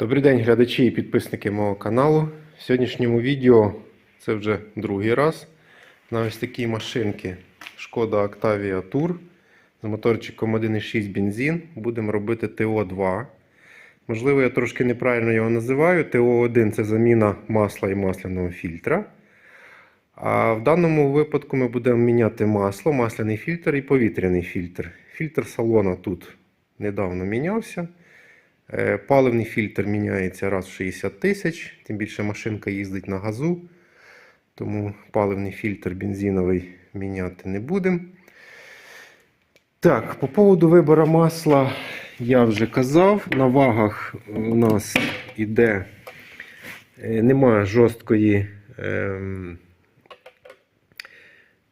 Добрий день, глядачі і підписники мого каналу. В сьогоднішньому відео це вже другий раз на ось такій машинці Шкода Octavia Tour з моторчиком 1.6 бензин. Будемо робити ТО2. Можливо, я трошки неправильно його називаю. ТО1 це заміна масла і масляного фільтра. А в даному випадку ми будемо міняти масло, масляний фільтр і повітряний фільтр. Фільтр салона тут недавно мінявся. Е, Паливний фільтр міняється раз в 60 тисяч, тим більше машинка їздить на газу, тому паливний фільтр бензиновий міняти не будемо. Так, по поводу вибору масла я вже казав. На вагах у нас іде, е, немає жорсткої ем,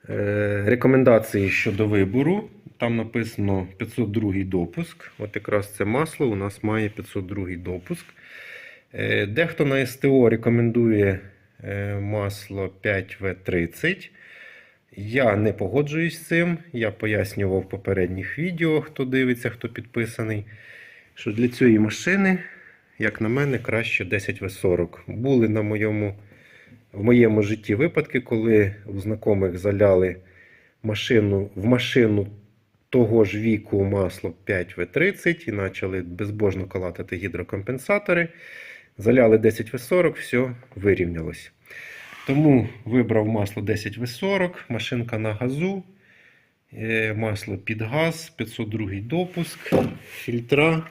е, рекомендації щодо вибору. Там написано 502 допуск. От якраз це масло у нас має 502 допуск. Е, Дехто на СТО рекомендує е, масло 5В30. Я не погоджуюсь з цим. Я пояснював в попередніх відео, хто дивиться, хто підписаний, що для цієї машини, як на мене, краще 10В40. Були на моєму, в моєму житті випадки, коли у знайомих заляли машину, в машину того ж віку масло 5В30 і почали безбожно калатати гідрокомпенсатори. Заляли 10В40, все вирівнялось. Тому вибрав масло 10В40, машинка на газу, е, масло під газ, 502 допуск, фільтра.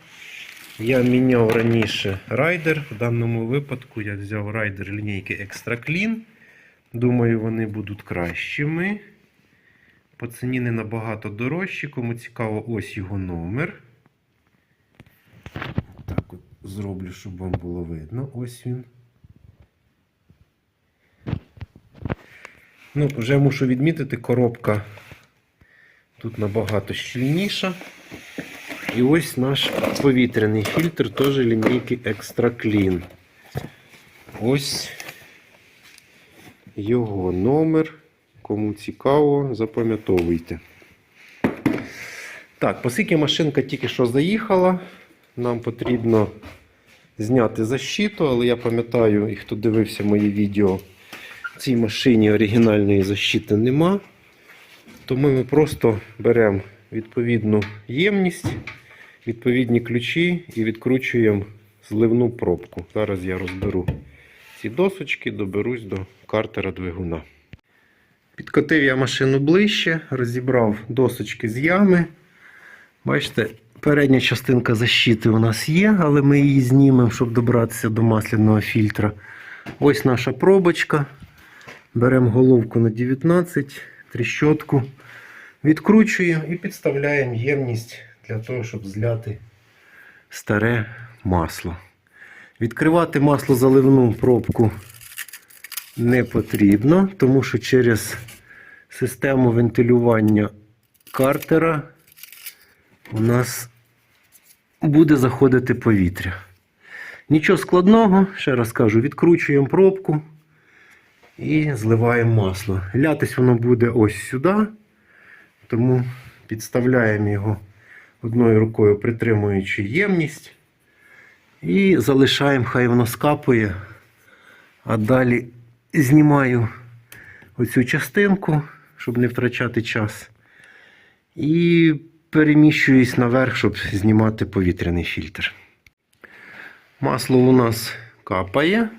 Я міняв раніше райдер. В даному випадку я взяв райдер лінійки Extra Clean. Думаю, вони будуть кращими. По ціні не набагато дорожчі. Кому цікаво, ось його номер. Так от зроблю, щоб вам було видно. Ось він. Ну, вже мушу відмітити, коробка тут набагато щільніша. І ось наш повітряний фільтр, теж лінійки Extra Clean. Ось його номер. Кому цікаво, запам'ятовуйте. Так, оскільки машинка тільки що заїхала, нам потрібно зняти защиту, але я пам'ятаю, і хто дивився моє відео, в цій машині оригінальної защити нема. Тому ми просто беремо відповідну ємність, відповідні ключі і відкручуємо зливну пробку. Зараз я розберу ці досочки, доберусь до картера двигуна. Підкотив я машину ближче, розібрав досочки з ями. Бачите, передня частинка защити у нас є, але ми її знімемо, щоб добратися до масляного фільтра. Ось наша пробочка. Беремо головку на 19, тріщотку, відкручуємо і підставляємо ємність для того, щоб зляти старе масло. Відкривати масло заливну пробку не потрібно, тому що через систему вентилювання картера у нас буде заходити повітря. Нічого складного, ще раз кажу, відкручуємо пробку і зливаємо масло. Лятись воно буде ось сюди, тому підставляємо його одною рукою, притримуючи ємність. І залишаємо, хай воно скапує. А далі знімаю оцю частинку, щоб не втрачати час. І переміщуюсь наверх, щоб знімати повітряний фільтр. Масло у нас капає.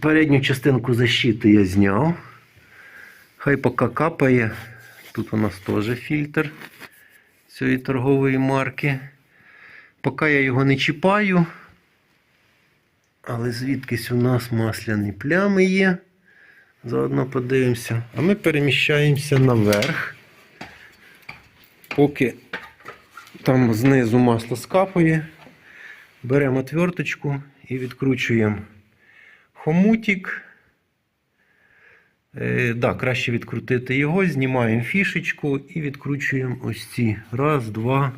Передню частинку защити я зняв. Хай поки капає. Тут у нас теж фільтр цієї торгової марки. Поки я його не чіпаю. Але звідкись у нас масляні плями є. Заодно подивимося. А ми переміщаємося наверх. Поки там знизу масло скапує, беремо отверточку і відкручуємо хомутик. Е, да, краще відкрутити його, знімаємо фішечку і відкручуємо ось ці. Раз, два.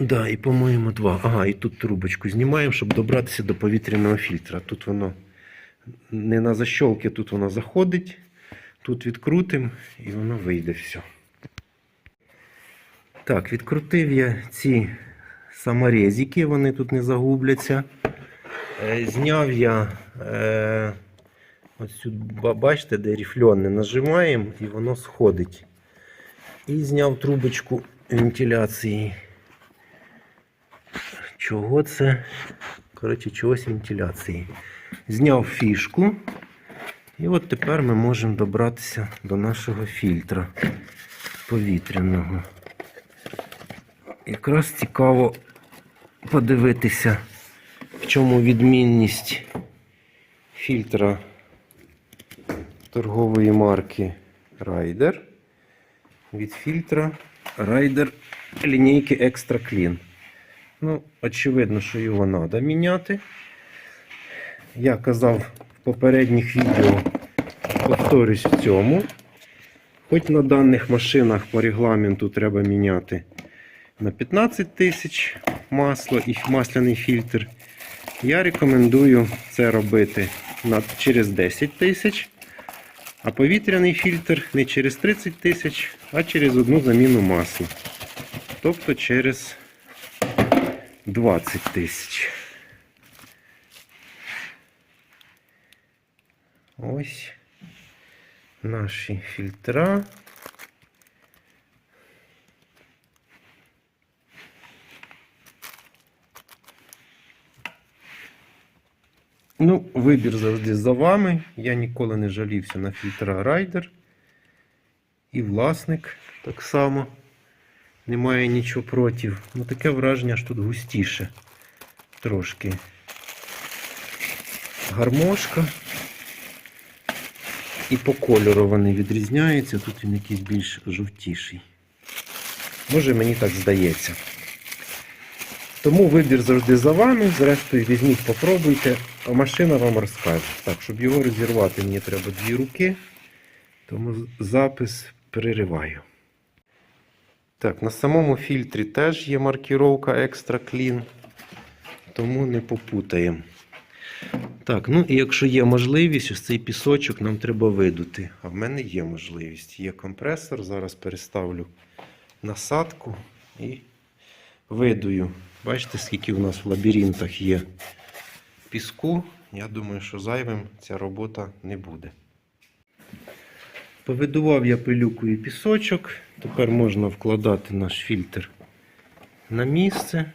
Да, і по-моєму два. Ага, і тут трубочку знімаємо, щоб добратися до повітряного фільтра. Тут воно не на защолки, тут воно заходить. Тут відкрутимо і воно вийде все. Так, відкрутив я ці саморезики, вони тут не загубляться. Е, Зняв я е, ось тут, бачите, де ріфльоне, нажимаємо і воно сходить. І зняв трубочку вентиляції. Чого це? Коротше, чогось вентиляції. Зняв фішку. І от тепер ми можемо добратися до нашого фільтра повітряного. Якраз цікаво подивитися, в чому відмінність фільтра торгової марки Rider від фільтра Rider лінійки Extra Clean. Ну, очевидно, що його треба міняти. Я казав в попередніх відео, повторюсь в цьому. Хоч на даних машинах по регламенту треба міняти на 15 тисяч масло і масляний фільтр. Я рекомендую це робити на, через 10 тисяч, а повітряний фільтр не через 30 тисяч, а через одну заміну масла. Тобто через 20 тисяч. Ось наші фільтра. Ну, вибір завжди за вами. Я ніколи не жалівся на фільтра Rider. І власник так само немає нічого проти. Ну таке враження, що тут густіше. Трошки. Гармошка. І по кольору вони відрізняються. Тут він якийсь більш жовтіший. Може мені так здається. Тому вибір завжди за вами. Зрештою, візьміть, попробуйте, а машина вам розкаже. Так, щоб його розірвати, мені треба дві руки. Тому запис перериваю. Так, на самому фільтрі теж є маркіровка Extra Clean, тому не попутаємо. Так, ну і якщо є можливість, ось цей пісочок нам треба видути. А в мене є можливість. Є компресор, зараз переставлю насадку і видую. Бачите, скільки у нас в лабіринтах є піску. Я думаю, що зайвим ця робота не буде. Повидував я пилюкою пісочок. Тепер можна вкладати наш фільтр на місце.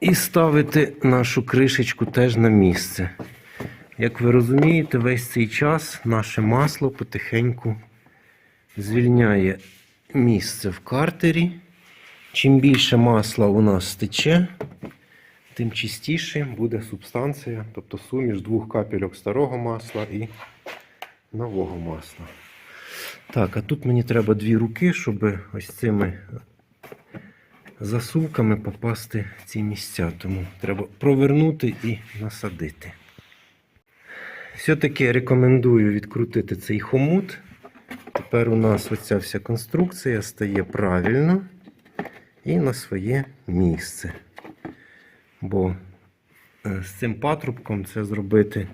І ставити нашу кришечку теж на місце. Як ви розумієте, весь цей час наше масло потихеньку звільняє місце в картері. Чим більше масла у нас тече, тим чистіше буде субстанція, тобто суміш двох капельок старого масла і нового масла. Так, а тут мені треба дві руки, щоб ось цими засувками попасти в ці місця. Тому треба провернути і насадити. Все-таки рекомендую відкрутити цей хомут. Тепер у нас оця вся конструкція стає правильно і на своє місце. Бо е, з цим патрубком це зробити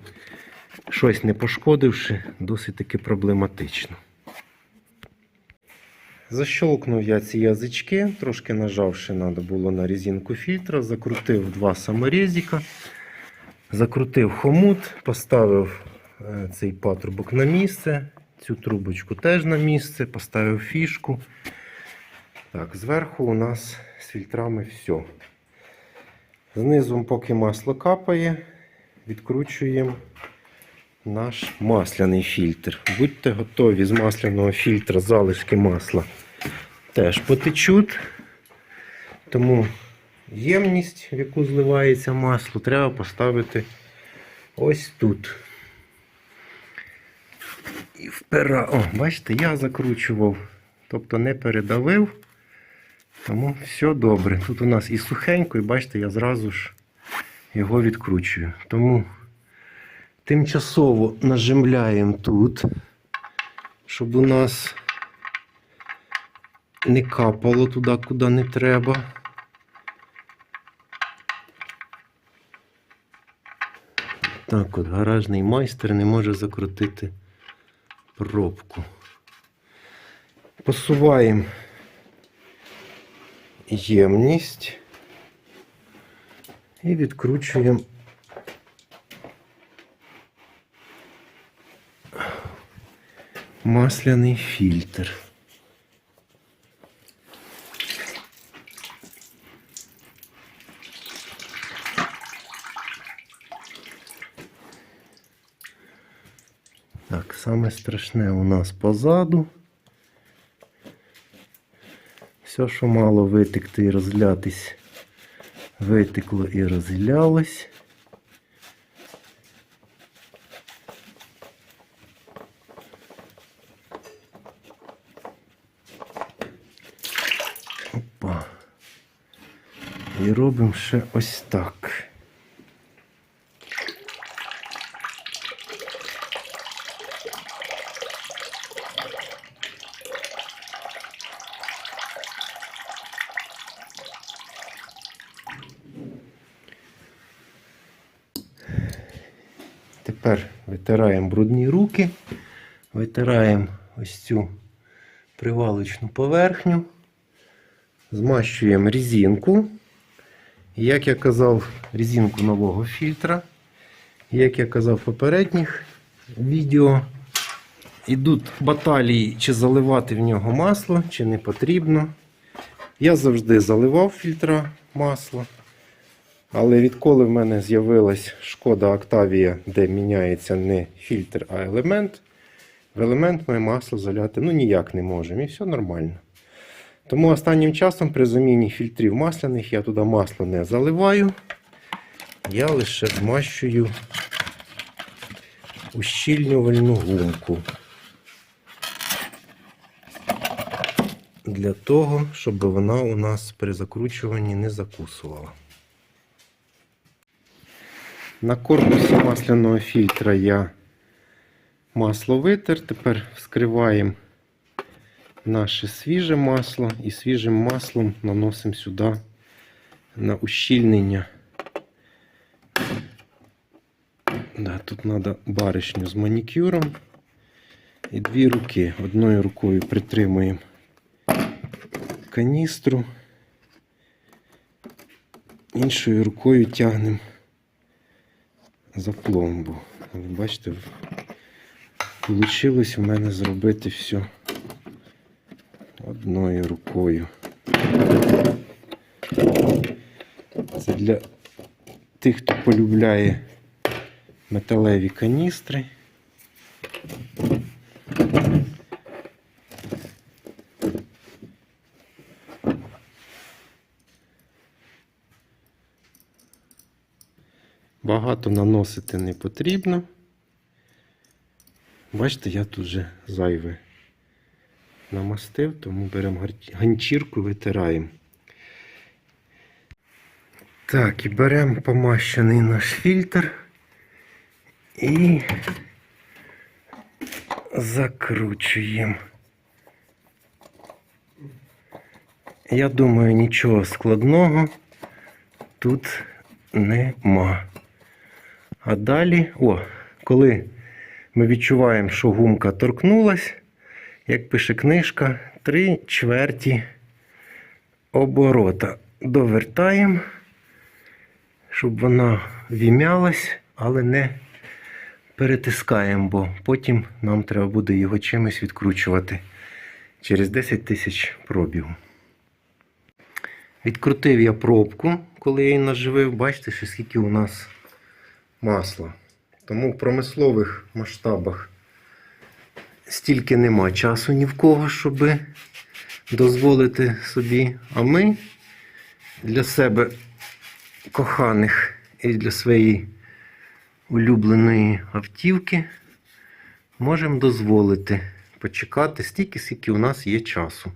щось не пошкодивши, досить таки проблематично. Защолкнув я ці язички, трошки нажавши треба було на резинку фільтра, закрутив два саморезика, закрутив хомут, поставив е, цей патрубок на місце, цю трубочку теж на місце, поставив фішку. Так, зверху у нас з фільтрами все. Знизу, поки масло капає, відкручуємо наш масляний фільтр. Будьте готові з масляного фільтра залишки масла теж потечуть. Тому ємність, в яку зливається масло, треба поставити ось тут. І впера. О, бачите, я закручував, тобто не передавив. Тому все добре. Тут у нас і сухенько, і бачите, я зразу ж його відкручую. Тому тимчасово нажимляємо тут, щоб у нас не капало туди, куди не треба. Так от гаражний майстер не може закрутити пробку. Посуваємо ємність і відкручуємо масляний фільтр. Так, саме страшне у нас позаду. Все, що мало витекти і розлятись, витекло і розлялось. Робимо ще ось так. Тепер витираємо брудні руки, витираємо ось цю привалочну поверхню, змащуємо резинку. Як я казав, резинку нового фільтра. Як я казав в попередніх відео, ідуть баталії, чи заливати в нього масло, чи не потрібно. Я завжди заливав фільтра масло. Але відколи в мене з'явилась шкода Octavia, де міняється не фільтр, а елемент, в елемент ми масло заляти ну, ніяк не можемо. І все нормально. Тому останнім часом при заміні фільтрів масляних я туди масло не заливаю. Я лише змащую ущільнювальну гумку. Для того, щоб вона у нас при закручуванні не закусувала. На корпусі масляного фільтра я масло витер. Тепер вскриваємо наше свіже масло і свіжим маслом наносимо сюди на ущільнення. Да, тут треба баришню з манікюром і дві руки. Одною рукою притримуємо каністру, іншою рукою тягнемо за пломбу. Ви бачите, вийшло в мене зробити все одною рукою. Це для тих, хто полюбляє металеві каністри. Багато наносити не потрібно. Бачите, я тут вже зайве намастив, тому беремо ганчірку і витираємо. Так, і беремо помащений наш фільтр і закручуємо. Я думаю, нічого складного тут нема. А далі, о, коли ми відчуваємо, що гумка торкнулась, як пише книжка, три чверті оборота довертаємо, щоб вона вім'ялась, але не перетискаємо, бо потім нам треба буде його чимось відкручувати через 10 тисяч пробігу. Відкрутив я пробку, коли я її наживив. Бачите, скільки у нас масла. Тому в промислових масштабах стільки нема часу ні в кого, щоб дозволити собі. А ми для себе коханих і для своєї улюбленої автівки можемо дозволити почекати стільки, скільки у нас є часу.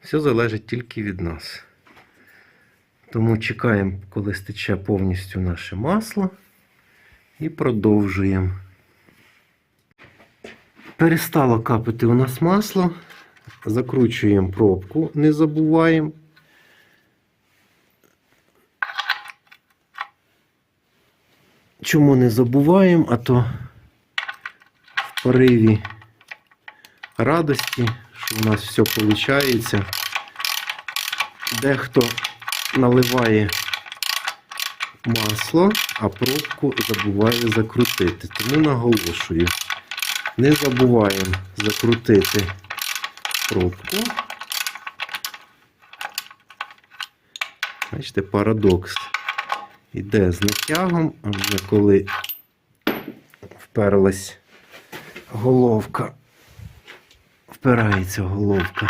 Все залежить тільки від нас. Тому чекаємо, коли стече повністю наше масло. І продовжуємо. Перестало капати у нас масло. Закручуємо пробку, не забуваємо. Чому не забуваємо, а то в пориві радості, що у нас все виходить, дехто наливає масло, а пробку забуває закрутити. Тому наголошую, не забуваємо закрутити пробку. Бачите, парадокс. Іде з натягом, а вже коли вперлась головка, впирається головка,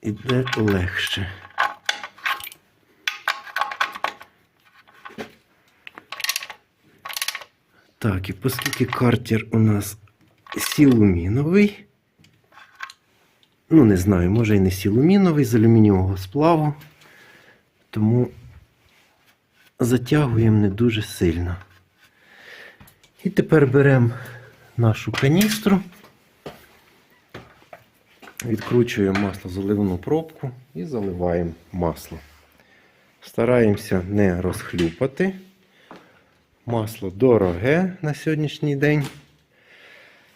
іде легше. Так, і оскільки картер у нас сілуміновий, ну не знаю, може і не сілуміновий з алюмінієвого сплаву, тому затягуємо не дуже сильно. І тепер беремо нашу каністру, відкручуємо масло заливну пробку і заливаємо масло. Стараємося не розхлюпати. Масло дороге на сьогоднішній день.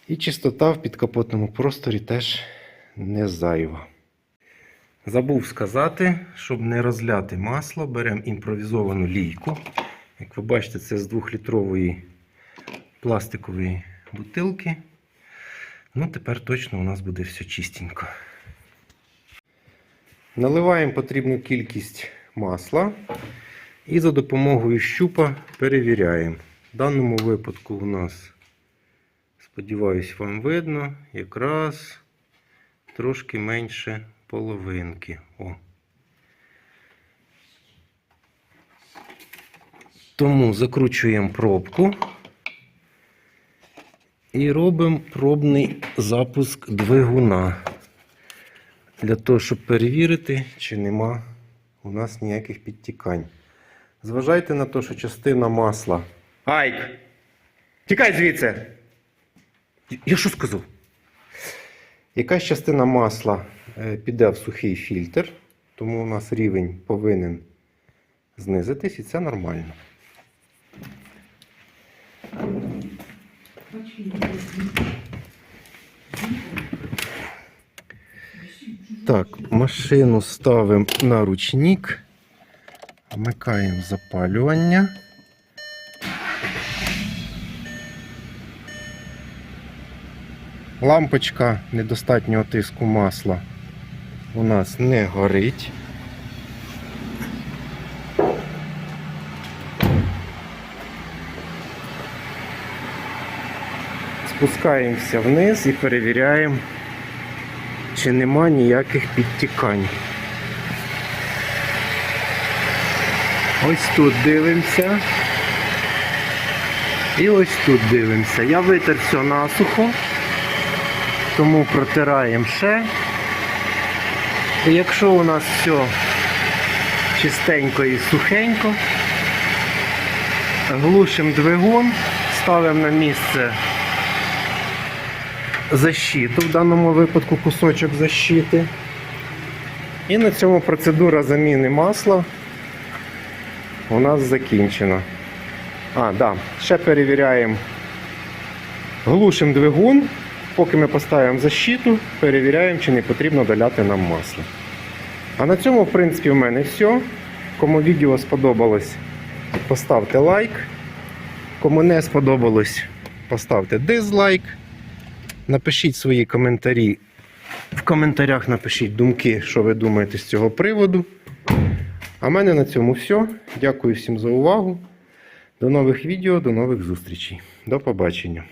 І чистота в підкапотному просторі теж не зайва. Забув сказати, щоб не розляти масло, беремо імпровізовану лійку. Як ви бачите, це з 2-літрової пластикової бутилки. Ну, тепер точно у нас буде все чистенько. Наливаємо потрібну кількість масла і за допомогою щупа перевіряємо. В даному випадку у нас, сподіваюсь, вам видно, якраз трошки менше половинки. О. Тому закручуємо пробку і робимо пробний запуск двигуна. Для того, щоб перевірити, чи нема у нас ніяких підтікань. Зважайте на те, що частина масла. Айк! Тікай звідси! Я що сказав? Якась частина масла е, піде в сухий фільтр, тому у нас рівень повинен знизитись, і це нормально. Так, машину ставимо на ручник, вмикаємо запалювання. Лампочка недостатнього тиску масла у нас не горить. Спускаємося вниз і перевіряємо, чи нема ніяких підтікань. Ось тут дивимося. І ось тут дивимося. Я витер все насухо, тому протираємо ще. І якщо у нас все чистенько і сухенько, глушимо двигун, ставимо на місце защиту, в даному випадку кусочок защити. І на цьому процедура заміни масла у нас закінчена. А, да, ще перевіряємо. Глушимо двигун, поки ми поставимо защиту, перевіряємо, чи не потрібно доляти нам масло. А на цьому, в принципі, в мене все. Кому відео сподобалось, поставте лайк. Кому не сподобалось, поставте дизлайк. Напишіть свої коментарі. В коментарях напишіть думки, що ви думаєте з цього приводу. А в мене на цьому все. Дякую всім за увагу. До нових відео, до нових зустрічей. До побачення.